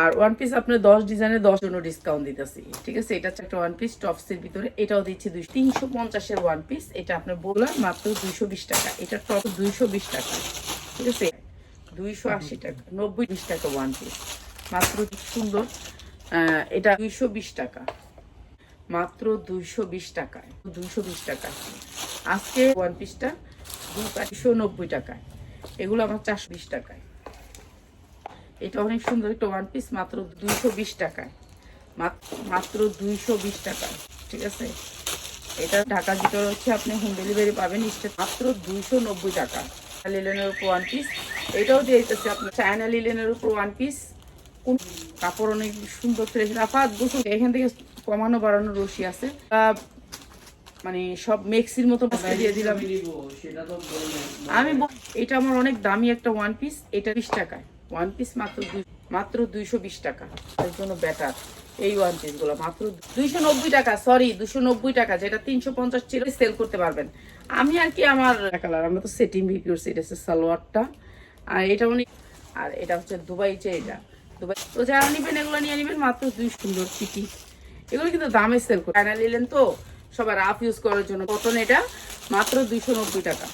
আর one piece আপনার দশ ডিজাইনের দশ জন্য ডিসকাউন্ট দিতেছি। ঠিক আছে? এটা হচ্ছে একটা ওয়ান পিস টপসের ভিতরে। এটাও দিচ্ছি তিনশো পঞ্চাশের ওয়ান পিস এটা আপনার বললাম মাত্র দুইশো বিশ টাকা। এটা টপ দুইশো বিশ টাকা। ঠিক আছে? দুইশো আশি টাকা। নব্বই বিশ টাকা ওয়ান পিস মাত্র সুন্দর। এটা দুইশো বিশ টাকা। মাত্র দুইশো বিশ টাকায়। দুইশো বিশ টাকা। আজকে ওয়ান পিসটা দুশো নব্বই টাকায়। এগুলো আমার চারশো বিশ টাকায়। এটা অনেক সুন্দর একটা ওয়ান পিস মাত্র দুইশো বিশ টাকায়। মাত- মাত্র দুইশো বিশ টাকায় ঠিক আছে? এটা ঢাকার ভিতরে হচ্ছে আপনি হোম ডেলিভারি পাবেন মাত্র দুইশো নব্বই টাকা। লিলেনের উপর ওয়ান পিস এটাও দিয়ে দিতেছে আপনার চায়না লিলেনের উপর ওয়ান পিস কোন কাপড় অনেক সুন্দর ফ্রেশ। রাফাত বসুন। এখান থেকে কমানো বাড়ানো রশি আছে। মানে সব মেক্সির মতো দিয়ে দিলাম। আমি এটা আমার অনেক দামি একটা ওয়ান পিস এটা বিশ টাকায়। ওয়ান পিস মাত্র দুই মাত্র দুইশো বিশ টাকা। এর জন্য বেটার এই ওয়ান পিসগুলো মাত্র দুইশো নব্বই টাকা সরি দুশো নব্বই টাকা, যেটা তিনশো পঞ্চাশ ছিল সেল করতে পারবেন। আমি আর কি আমার কালার আমরা তো সেটিং বিক্রি করছি, এটা হচ্ছে সালোয়ারটা। আর এটা অনেক আর এটা হচ্ছে দুবাই যে এটা। দুবাই তো যারা নিবেন, এগুলো নিয়ে নিবেন, মাত্র দুই সুন্দর চিটি এগুলো কিন্তু দামে সেল করে নিলেন তো, সবার রাফ ইউজ করার জন্য। কটন এটা মাত্র দুইশো নব্বই টাকা।